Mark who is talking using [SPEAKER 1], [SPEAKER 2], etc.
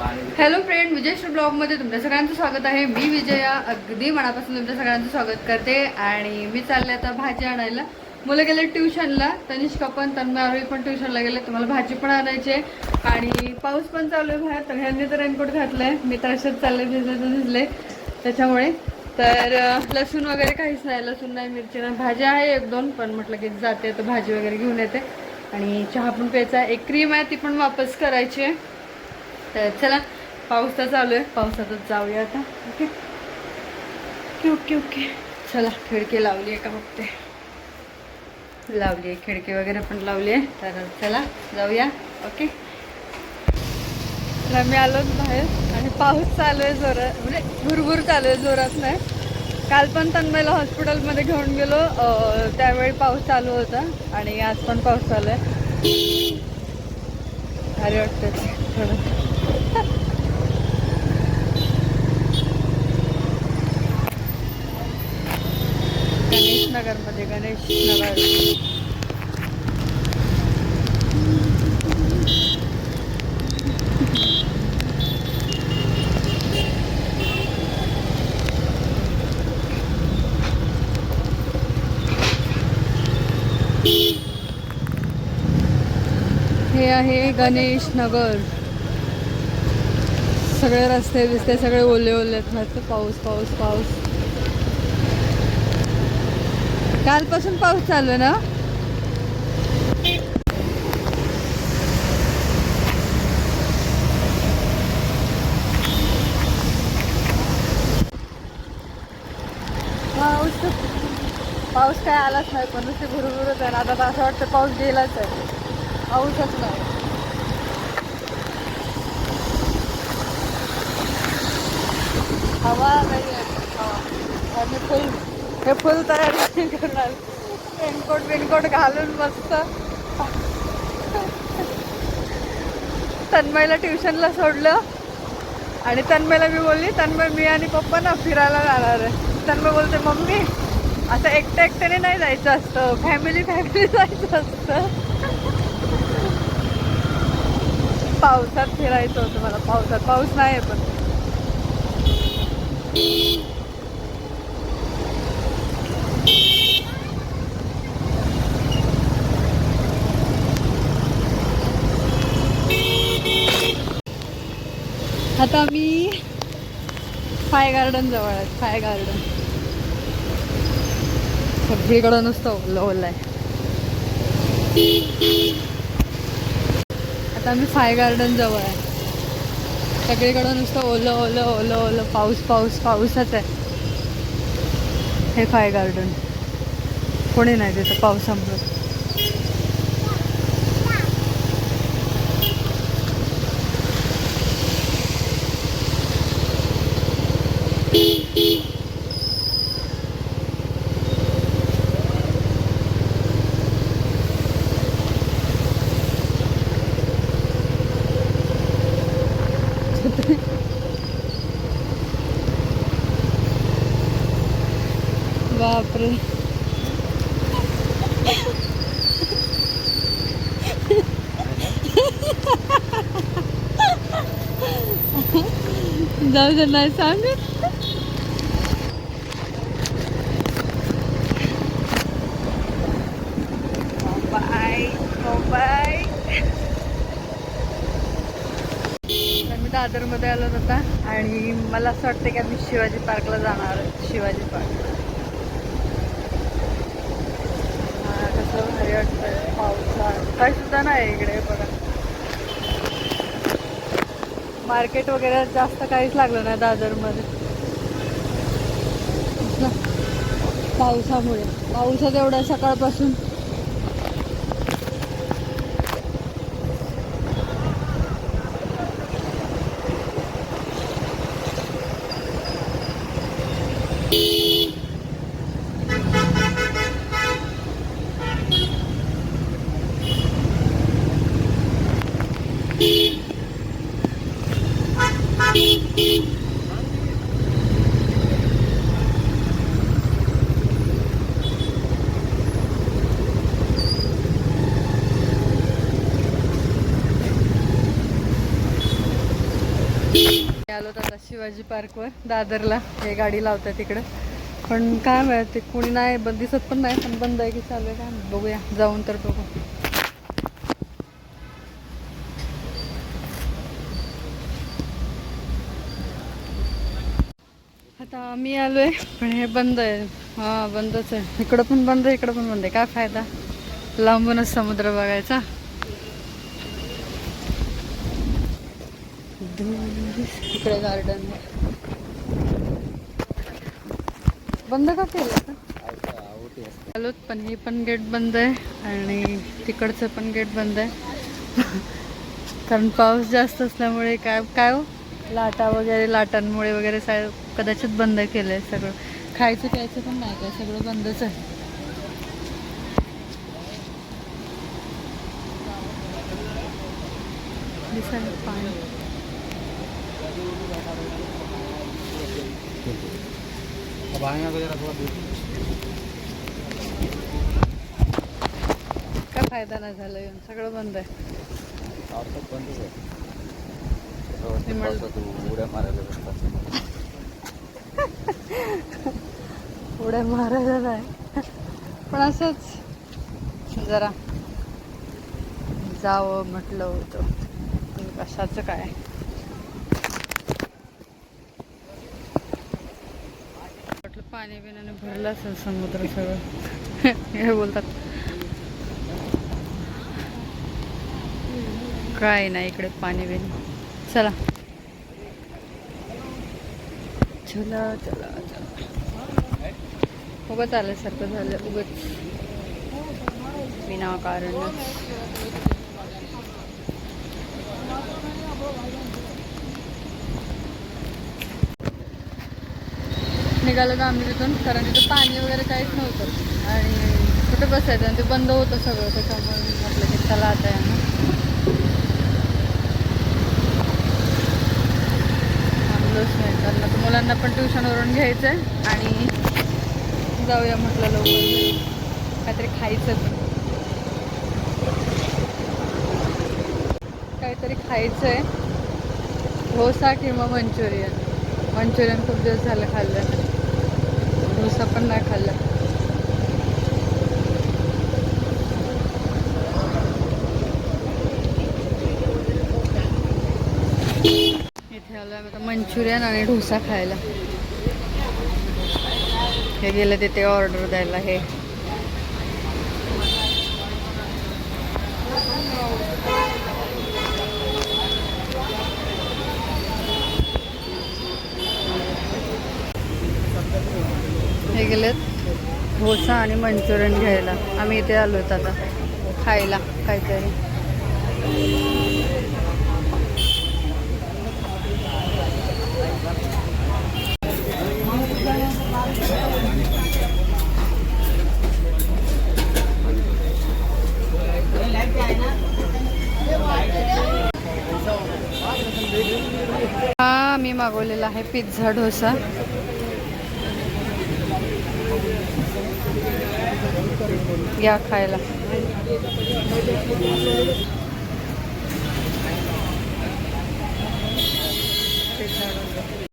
[SPEAKER 1] Hello friend विजयश्री ब्लॉगमध्ये तुमच्या सगळ्यांचं स्वागत आहे. मी विजया अगदी मनापासून तुमच्या सगळ्यांचं स्वागत करते. आणि मी चालले आता भाजी आणायला. मुलं गेले ट्युशनला. तनिष्का पण तन्मय पण ट्युशनला गेले. तुम्हाला भाजी पण आणायची आहे. आणि पाऊस पण चालू आहे बाहेर. तर ह्यांनी तर रेनकोट घातलाय. मी तर असेच चालले भिजले भिजले त्याच्यामुळे. तर लसूण वगैरे काहीच नाही. लसूण नाही मिरची नाही. भाज्या आहे एक दोन पण म्हटलं की जाते. तर भाजी वगैरे घेऊन येते. आणि चहा पण प्यायचा आहे. एक क्रीम आहे ती पण वापस करायची आहे. तर चला पाऊस तर चालू आहे. पावसातच जाऊया आता. ओके ओके ओके ओके चला खिडकी लावली आहे का बघते. लावली आहे खिडकी वगैरे पण लावली आहे. तर चला जाऊया. ओके तर आम्ही आलो बाहेर आणि पाऊस चालू आहे जोरात. म्हणजे भुरभुर चालू आहे जोरात नाही. काल पण तन्मयला हॉस्पिटलमध्ये घेऊन गेलो. त्यावेळी पाऊस चालू होता आणि आज पण पाऊस चालू आहे. भारी वाटतं थोडं. गणेश नगरमध्ये गणेश नगर हे आहे गणेश नगर सगळे रस्ते बिस्ते सगळे ओले ओले आहेत. मस्त पाऊस पाऊस पाऊस. कालपासून पाऊस चालू आहे ना? पाऊस पाऊस काय आलाच नाही पण नुसते भुरभुरच आहे. ना आता तर असं वाटतं पाऊस गेलाच आहे. पाऊसच नाही. हवा नाही आणि फुल हे फुल तयारी करणार. रेनकोट बिनकोट घालून मस्त. तन्मयला ट्युशनला सोडलं. आणि तन्मयला मी बोलली तन्मय मी आणि पप्पा ना फिरायला जाणार आहे. तन्मय बोलते मम्मी असं एकट्या एकट्याने नाही जायचं असतं. फॅमिली फॅमिली जायचं असतं. पावसात फिरायचं होतं मला. पावसात पाऊस नाही आहे पण. आता मी फाय गार्डन जवळ आहे फाय गार्डन. सगळीकडं नुसतं ओलं ओलं आहे आता मी फाय गार्डन जवळ आहे. सगळीकडं नुसतं ओलं ओलं ओलं ओलं पाऊस पाऊस पाऊसच आहे. हे फाय गार्डन. कोणी नाही तिथं पावसामुळे बापरे जाऊ दे नाही सांग बाय मी दादरमध्ये आलो होता आणि मला असं वाटतं की आम्ही शिवाजी पार्कला जाणार आहोत. शिवाजी पार्क हा, कसं भारी वाटतंय छान आहे नाही इकडे बघा मार्केट वगैरे जास्त काहीच लागलं नाही दादरमध्ये कसलं? पावसामुळे पाऊसच एवढ्या सकाळपासून आलो आता शिवाजी पार्कवर दादरला. हे गाडी लावतात तिकडं पण काय माहिती ते कोणी नाही बंद दिसत पण नाही पण बंद आहे की चालू आहे काय? बघूया जाऊन तर बघू. आता आम्ही आलोय पण हे बंद आहे. हा बंदच आहे. इकडं पण बंद आहे इकडं पण बंद आहे. काय फायदा? लांबूनच समुद्र बघायचा. इकडे गार्डन बंद का केलं का आलोत पण हे पण गेट बंद आहे आणि तिकडचं पण गेट बंद आहे. कारण पाऊस जास्त असल्यामुळे काय काय हो? लाटा वगैरे लाटांमुळे वगैरे सा कदाचित बंद केलं आहे सगळं. खायचं प्यायचं पण नाही काय सगळं बंदच आहे. दिसायला पाणी.
[SPEAKER 2] अब आएंगे तो जरा थोड़ा दूर
[SPEAKER 1] काय फायदा नाही झाला येऊन सगळं बंद आहे.
[SPEAKER 2] पावसात बंदच आहे
[SPEAKER 1] ते
[SPEAKER 2] पावसात उड्या मारायला भेटतात
[SPEAKER 1] उड्या मारायला नाही. पण असंच. जरा जावं म्हटलं होतं. पण कशाचं काय म्हटलं पाणी बिण्याने भरलं असेल समुद्र सगळं. हे बोलतात. काय नाही इकडे पाणी बिणी चला. चला चला चला. उगत आल्यासारखं झालं उगत विनाकारण. निघालो ना आम्ही तिथून कारण तिथं पाणी वगैरे काहीच नव्हतं. आणि कुठं बसायचं आणि ते बंद होतं सगळं त्याच्यामुळे मी म्हटलं की चला आता यांना. थांबलोच नाही कारण आता मुलांना पण ट्युशनवरून घ्यायचं आहे आणि जाऊया म्हटलं लवकर काहीतरी खायचं पण. काहीतरी खायचं आहे डोसा किंवा मंचुरियन. मंचुरियन खूप दिवस झालं खाल्लं. डोसा पण नाही खाल्ला. इथे आलो आहे आता मंचुरियन आणि डोसा खायला. हे गेलं तिथे ऑर्डर द्यायला हे हे गेलेत. डोसा आणि मंचुरियन घ्यायला. आम्ही इथे आलो आता. खायला काहीतरी. हा मी मागवलेला आहे पिझ्झा डोसा. या खायला.